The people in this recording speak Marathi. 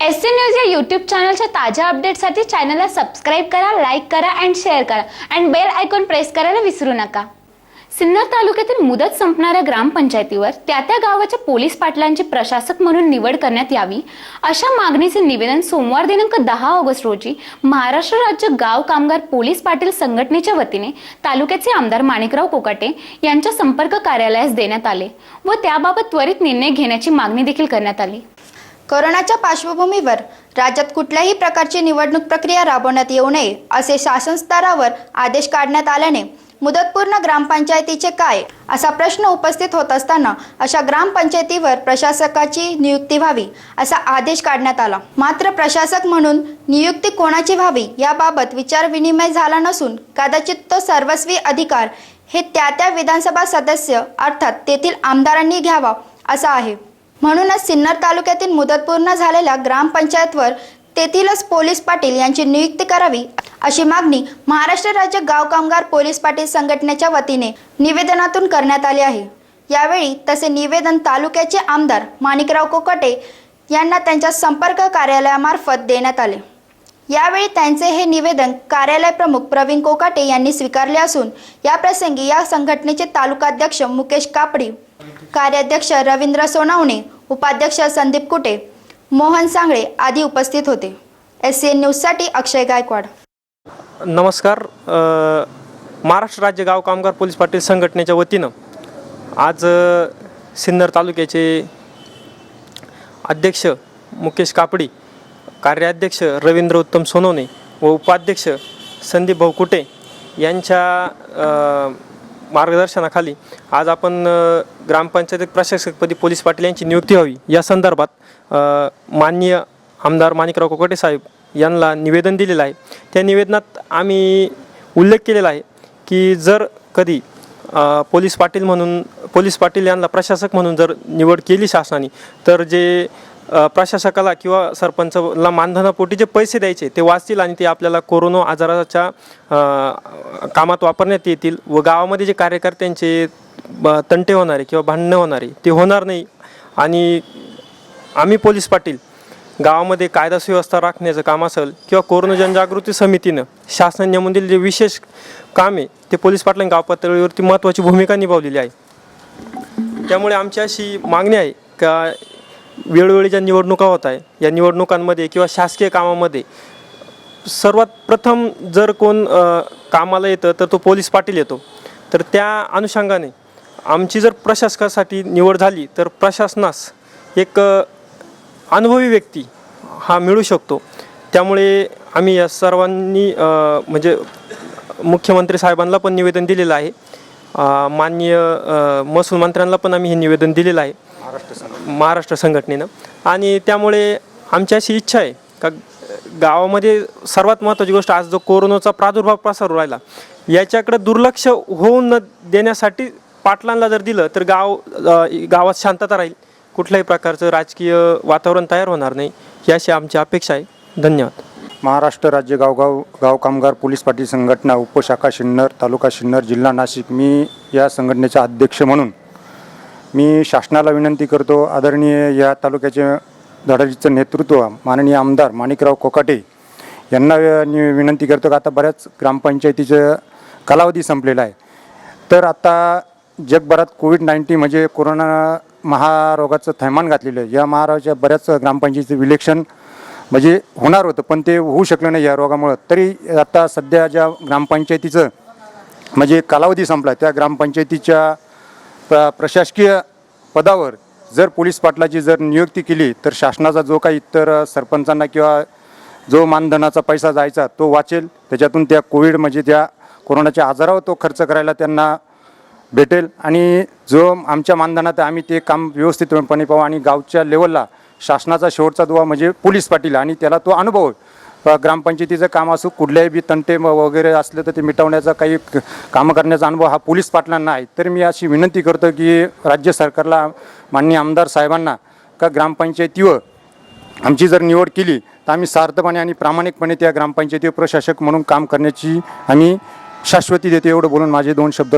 एस सी न्यूज या यूट्यूब चॅनलच्या ताज्या अपडेटसाठी चॅनलला सबस्क्राईब करा लाईक करा अँड शेअर करा. अँड बेल आयकॉन प्रेस करायला विसरू नका. सिन्नर तालुक्यातील मुदत संपणाऱ्या ग्रामपंचायतीवर त्या त्या गावाच्या पोलीस पाटलांची प्रशासक म्हणून निवड करण्यात यावी अशा मागणीचे निवेदन सोमवार दिनांक दहा ऑगस्ट रोजी महाराष्ट्र राज्य गाव कामगार पोलीस पाटील संघटनेच्या वतीने तालुक्याचे आमदार माणिकराव कोकाटे यांच्या संपर्क कार्यालयास देण्यात आले व त्याबाबत त्वरित निर्णय घेण्याची मागणी देखील करण्यात आली. कोरोनाच्या पार्श्वभूमीवर राज्यात कुठल्याही प्रकारची निवडणूक प्रक्रिया राबवण्यात येऊ नये असे शासन स्तरावर आदेश काढण्यात आल्याने मुदतपूर्ण ग्रामपंचायतीचे काय असा प्रश्न उपस्थित होत असताना अशा ग्रामपंचायतीवर प्रशासकाची नियुक्ती व्हावी असा आदेश काढण्यात आला. मात्र प्रशासक म्हणून नियुक्ती कोणाची व्हावी याबाबत विचारविनिमय झाला नसून कदाचित तो सर्वस्वी अधिकार हे त्या त्या विधानसभा सदस्य अर्थात तेथील आमदारांनी घ्यावा असा आहे. म्हणूनच सिन्नर तालुक्यातील मुदतपूर्ण झालेल्या ग्रामपंचायतवर तेथीलच पोलीस पाटील यांची नियुक्ती करावी अशी मागणी महाराष्ट्र राज्य गाव कामगार पोलीस पाटील संघटनेच्या वतीने निवेदनातून करण्यात आली आहे. यावेळी तसे निवेदन तालुक्याचे आमदार माणिकराव कोकटे यांना त्यांच्या संपर्क कार्यालयामार्फत देण्यात आले. यावेळी त्यांचे हे निवेदन कार्यालय प्रमुख प्रवीण कोकाटे यांनी स्वीकारले असून या प्रसंगी या संघटनेचे तालुकाध्यक्ष मुकेश कापडी कार्याध्यक्ष रवींद्र सोनावणे उपाध्यक्ष संदीप कुटे मोहन सांगळे आदी उपस्थित होते. एस सी एन न्यूजसाठी अक्षय गायकवाड. नमस्कार. अ, महाराष्ट्र राज्य गाव कामगार पोलीस पाटील संघटनेच्या वतीनं आज अ, सिन्नर तालुक्याचे अध्यक्ष मुकेश कापडी कार्याध्यक्ष रवींद्र उत्तम सोनवणे व उपाध्यक्ष संदीप भाऊ कुटे यांच्या अ, मार्गदर्शनाखाली आज आपण ग्रामपंचायत प्रशासकपदी पोलीस पाटील यांची नियुक्ती व्हावी. या संदर्भात माननीय आमदार माणिकराव कोकटे साहेब यांना निवेदन दिलेलं आहे. त्या निवेदनात आम्ही उल्लेख केलेला आहे की जर कधी पोलीस पाटील म्हणून पोलीस पाटील यांना प्रशासक म्हणून जर निवड केली शासनाने तर जे प्रशासकाला किंवा सरपंचला मानधनापोटी जे पैसे द्यायचे ते वाचतील आणि ते आपल्याला कोरोना आजाराच्या कामात वापरण्यात येतील व गावामध्ये जे कार्यकर्त्यांचे ब- तंटे होणारे किंवा भांडणं होणारे ते होणार नाही. आणि आम्ही पोलीस पाटील गावामध्ये कायदा सुव्यवस्था राखण्याचं काम असेल किंवा कोरोना जनजागृती समितीनं शासन नेमून जे विशेष काम आहे ते पोलीस पाटलांनी गाव पातळीवरती महत्त्वाची भूमिका निभावलेली आहे. त्यामुळे आमची अशी मागणी आहे का वेळोवेळी ज्या निवडणुका होत आहे. या निवडणुकांमध्ये किंवा शासकीय कामामध्ये सर्वात प्रथम जर कोण कामाला येतं तर तो पोलीस पाटील येतो. तर त्या अनुषंगाने आमची जर प्रशासकासाठी निवड झाली तर प्रशासनास एक अनुभवी व्यक्ती हा मिळू शकतो. त्यामुळे आम्ही या सर्वांनी म्हणजे मुख्यमंत्री साहेबांना पण निवेदन दिलेलं आहे. माननीय महसूल मंत्र्यांना पण आम्ही हे निवेदन दिलेलं आहे. महाराष्ट्र संघटनेनं. आणि त्यामुळे आमची अशी इच्छा आहे का गावामध्ये सर्वात महत्त्वाची गोष्ट आज जो कोरोनाचा प्रादुर्भाव पसरू राहिला याच्याकडे दुर्लक्ष होऊन न देण्यासाठी पाटलांना जर दिलं तर गाव गावात शांतता राहील. कुठल्याही प्रकारचं राजकीय वातावरण तयार होणार नाही ही अशी आमची अपेक्षा आहे. धन्यवाद. महाराष्ट्र राज्य गावगाव गाव कामगार पोलीस पाटील संघटना उपशाखा शिन्नर तालुका शिन्नर जिल्हा नाशिक मी या संघटनेचा अध्यक्ष म्हणून मी शासनाला विनंती करतो आदरणीय या तालुक्याचे धडाजीचं नेतृत्व माननीय आमदार माणिकराव कोकाटे यांना मी विनंती करतो का आता बऱ्याच ग्रामपंचायतीचं कालावधी संपलेला आहे. तर आता जगभरात कोविड नाईन्टीन म्हणजे कोरोना महारोगाचं थैमान घातलेलं आहे. या महारोगाच्या बऱ्याच ग्रामपंचायतीचं विलेक्षण म्हणजे होणार होतं पण ते होऊ शकलं नाही या रोगामुळं. तरी आता सध्या ज्या ग्रामपंचायतीचं म्हणजे कालावधी संपला त्या ग्रामपंचायतीच्या प्र प्रशासकीय पदावर जर पोलीस पाटलाची जर नियुक्ती केली तर शासनाचा जो काही इतर सरपंचांना किंवा जो मानधनाचा पैसा जायचा तो वाचेल. त्याच्यातून त्या कोविड म्हणजे त्या कोरोनाच्या आजारावर तो खर्च करायला त्यांना भेटेल. आणि जो आमच्या मानधनात आम्ही ते काम व्यवस्थितपणे पाहू. आणि गावच्या लेवलला शासनाचा शेवटचा दुवा म्हणजे पोलीस पाटील आणि त्याला तो अनुभव ग्रामपंचायतीचं काम असो कुठल्याही बी तंटे वगैरे असले तर ते मिटवण्याचा काही कामं करण्याचा अनुभव हा पोलीस पाटलांना आहे. तर मी अशी विनंती करतो की राज्य सरकारला माननीय आमदार साहेबांना का ग्रामपंचायतीवर आमची जर निवड केली तर आम्ही सार्थपणे आणि प्रामाणिकपणे त्या ग्रामपंचायतीवर प्रशासक म्हणून काम करण्याची आम्ही शाश्वती देतो एवढं बोलून माझे दोन शब्द